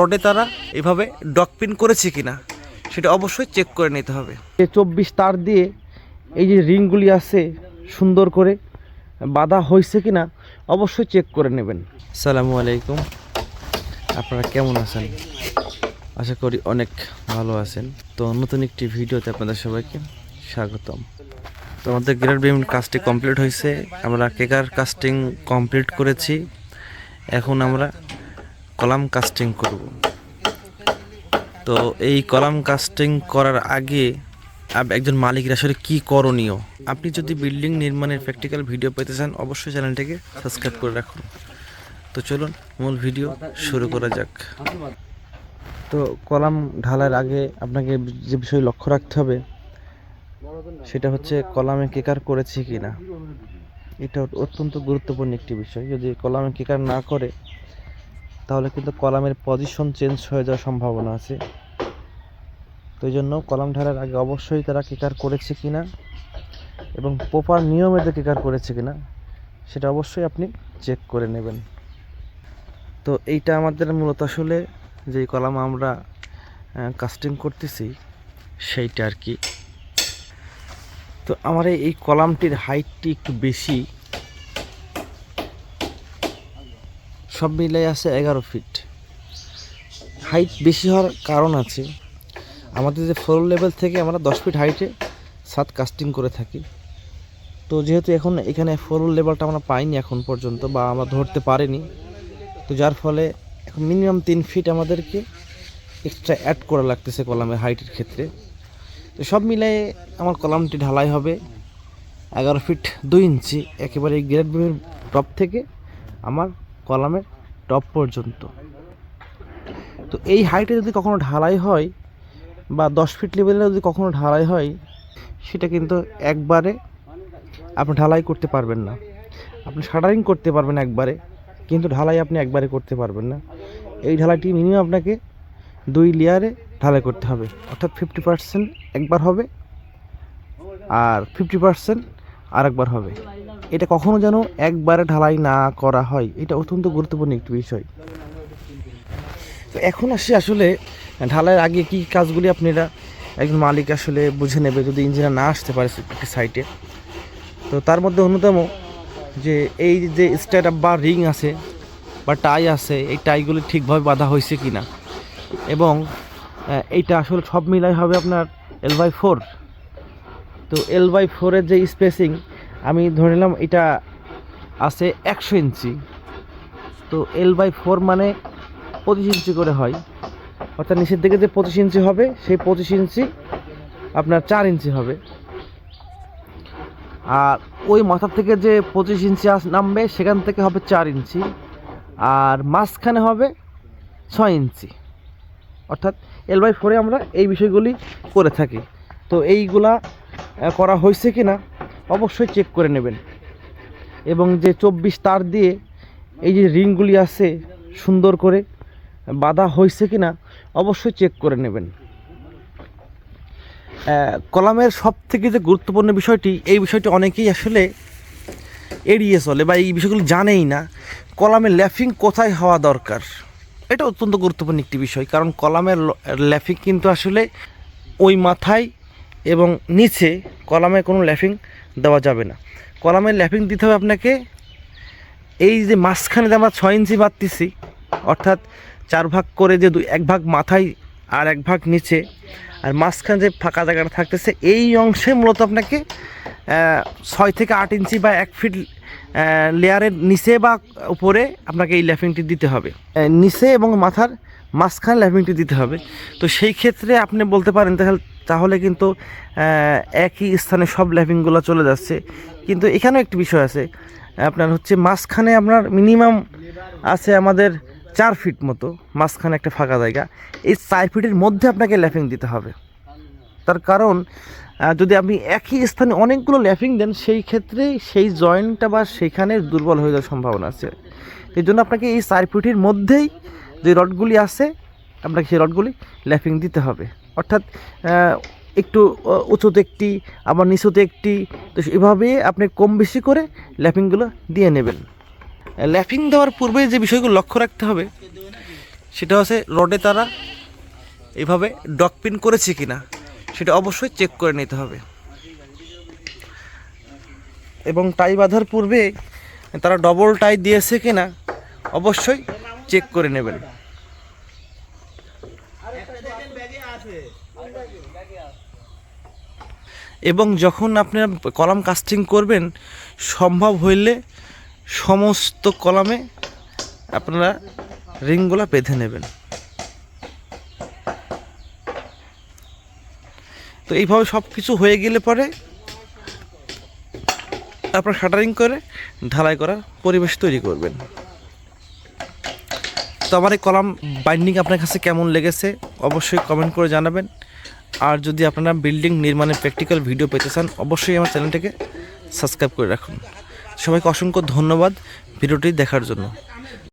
রডে তারা এভাবে ডকপিন করেছে কিনা সেটা অবশ্যই চেক করে নিতে হবে। যে চব্বিশ তার দিয়ে এই যে রিংগুলি আছে সুন্দর করে বাঁধা হয়েছে কিনা অবশ্যই চেক করে নেবেন। সালামু আলাইকুম। আপনারা কেমন আছেন? আশা করি অনেক ভালো আছেন। তো নতুন একটি ভিডিওতে আপনাদের সবাইকে স্বাগতম। তো আমাদের গ্রেড বিম কাজটি কমপ্লিট হয়েছে। আমরা কেকার কাস্টিং কমপ্লিট করেছি। এখন আমরা কলাম কাস্টিং করব। তো এই কলাম কাস্টিং করার আগে একজন মালিকের আসলে কি করণীয়? আপনি যদি বিল্ডিং নির্মাণের প্র্যাকটিক্যাল ভিডিও পেতে চান, অবশ্যই চ্যানেলটিকে সাবস্ক্রাইব করে রাখুন। তো চলুন, মূল ভিডিও শুরু করা যাক। তো কলাম ঢালার আগে আপনাকে যে বিষয় লক্ষ্য রাখতে হবে, সেটা হচ্ছে কলামে কেকার করেছে কি না এটা অত্যন্ত গুরুত্বপূর্ণ একটি বিষয়। যদি কলামে কেকার না করে তাহলে কিন্তু কলামের পজিশন চেঞ্জ হয়ে যাওয়ার সম্ভাবনা আছে। তো এই জন্য কলাম ঢালার আগে অবশ্যই তারা কেকার করেছে কি না এবং প্রপার নিয়মেতে কেকার করেছে কি না সেটা অবশ্যই আপনি চেক করে নেবেন। তো এইটা আমাদের মূলত আসলে যে কলাম আমরা কাস্টিং করতেছি সেইটা আর কি। তো আমার এই- এই কলামটির হাইটটি একটু বেশি। সব মিলাই আছে এগারো ফিট হাইট বেশি হওয়ার কারণ আছে, আমাদের যে ফ্লোর লেভেল থেকে আমরা দশ ফিট হাইটে ছাদ কাস্টিং করে থাকি। তো যেহেতু এখন এখানে ফ্লোর লেভেলটা আমরা পাইনি এখন পর্যন্ত বা আমরা ধরতে পারিনি, তো যার ফলে এখন মিনিমাম তিন ফিট আমাদেরকে এক্সট্রা অ্যাড করা লাগতেছে কলামের হাইটের ক্ষেত্রে। তো সব মিলাই আমার কলামটি ঢালাই হবে এগারো ফিট দুই ইঞ্চি একেবারে গ্রেড বিমের টপ থেকে আমার কলামের টপ পর্যন্ত। তো এই হাইটে যদি কখনো ঢালাই হয় বা দশ ফিট লেভেলে যদি কখনো ঢালাই হয়, সেটা কিন্তু একবারে আপনি ঢালাই করতে পারবেন না। আপনি শাটারিং করতে পারবেন একবারে, কিন্তু ঢালাই আপনি একবারে করতে পারবেন না। এই ঢালাইটি মিনিমাম আপনাকে দুই লেয়ারে ঢালাই করতে হবে। অর্থাৎ ফিফটি পার্সেন্ট একবার হবে আর ফিফটি পার্সেন্ট আরেকবার হবে। এটা কখনো যেন একবারে ঢালাই না করা হয়, এটা অত্যন্ত গুরুত্বপূর্ণ একটি বিষয়। তো এখন আসি আসলে ঢালাইয়ের আগে কি কাজগুলি আপনারা একজন মালিক আসলে বুঝে নেবে যদি ইঞ্জিনিয়ার না আসতে পারে একটি সাইটে? তো তার মধ্যে অন্যতম যে এই যে স্ট্যাট বা রিং আছে বা টাই আছে, এই টাইগুলি ঠিকভাবে বাঁধা হয়েছে কি না এবং এইটা আসলে সব মিলাই হবে আপনার এল বাই ফোর তো এল বাই ফোরের যে স্পেসিং আমি ধরে নিলাম এটা আছে একশো ইঞ্চি। তো এল বাই ফোর মানে পঁচিশ ইঞ্চি করে হয়। অর্থাৎ নিচের দিকে যে পঁচিশ ইঞ্চি হবে, সেই পঁচিশ ইঞ্চি আপনার চার ইঞ্চি হবে। আর ওই মাথা থেকে যে পঁচিশ ইঞ্চি নামবে, সেখান থেকে হবে চার ইঞ্চি। আর মাঝখানে হবে ছয় ইঞ্চি। অর্থাৎ এল বাই ফোরে আমরা এই বিষয়গুলি করে থাকি। তো এইগুলা করা হয়েছে কি না, অবশ্যই চেক করে নেবেন। এবং যে চব্বিশ তার দিয়ে এই যে রিংগুলি আছে সুন্দর করে বাঁধা হয়েছে কি না, অবশ্যই চেক করে নেবেন। কলামের সব থেকে যে গুরুত্বপূর্ণ বিষয়টি, এই বিষয়টি অনেকেই আসলে এড়িয়ে চলে বা এই বিষয়গুলো জানেই না, কলামের ল্যাফিং কোথায় হওয়া দরকার? এটা অত্যন্ত গুরুত্বপূর্ণ একটি বিষয়, কারণ কলামের ল্যাফিং কিন্তু আসলে ওই মাথায় এবং নিচে কলামে কোনো ল্যাফিং দেওয়া যাবে না। কলামের ল্যাফিং দিতে হবে আপনাকে এই যে মাঝখানে যে আমরা ছয় ইঞ্চি বাঁধতেছি, অর্থাৎ চার ভাগ করে যে দুই এক ভাগ মাথায় আর এক ভাগ নিচে, আর মাঝখানে যে ফাঁকা জায়গাটা থাকতেছে, এই অংশে মূলত আপনাকে ছয় থেকে আট ইঞ্চি বা এক ফিট লেয়ারের নিচে বা উপরে আপনাকে এই ল্যাফিংটি দিতে হবে। নিচে এবং মাথার মাঝখানে ল্যাফিংটি দিতে হবে। তো সেই ক্ষেত্রে আপনি বলতে পারেন তাহলে তাহলে কিন্তু একই স্থানে সব ল্যাফিংগুলো চলে যাচ্ছে। কিন্তু এখানেও একটি বিষয় আছে। আপনার হচ্ছে মাঝখানে আপনার মিনিমাম আছে আমাদের চার ফিট মতো। মাঝখানে একটা ফাঁকা জায়গা। এই চার ফিটের মধ্যে আপনাকে ল্যাফিং দিতে হবে। তার কারণ যদি আপনি একই স্থানে অনেকগুলো ল্যাফিং দেন, সেই ক্ষেত্রে সেই জয়েন্টটা বা সেখানে দুর্বল হয়ে যাওয়ার সম্ভাবনা আছে। এই জন্য আপনাকে এই চার ফিটের মধ্যেই যে রডগুলি আছে, আপনাকে সেই রডগুলি ল্যাফিং দিতে হবে। অর্থাৎ একটু উঁচুতে একটি, আবার নিচুতে একটি, তো এভাবে আপনি কম বেশি করে ল্যাপিংগুলো দিয়ে নেবেন। ল্যাপিং দেওয়ার পূর্বে যে বিষয়গুলো লক্ষ্য রাখতে হবে, সেটা হচ্ছে রডে তারা এভাবে ডকপিন করেছে কিনা, সেটা অবশ্যই চেক করে নিতে হবে। এবং টাই বাঁধার পূর্বে তারা ডবল টাই দিয়েছে কিনা, অবশ্যই চেক করে নেবেন। এবং যখন আপনারা কলাম কাস্টিং করবেন, সম্ভব হইলে সমস্ত কলামে আপনারা রিংগুলো বেঁধে নেবেন। তো এইভাবে সব কিছু হয়ে গেলে পরে আপনার শাটারিং করে ঢালাই করার পরিবেশ তৈরি করবেন। তো আমার এই কলাম বাইন্ডিং আপনার কাছে কেমন লেগেছে অবশ্যই কমেন্ট করে জানাবেন। আর যদি আপনারা বিল্ডিং নির্মাণের প্র্যাকটিক্যাল ভিডিও পেতে চান, অবশ্যই আমার চ্যানেলটাকে সাবস্ক্রাইব করে রাখুন। সবাইকে অসংখ্য ধন্যবাদ ভিডিওটি দেখার জন্য।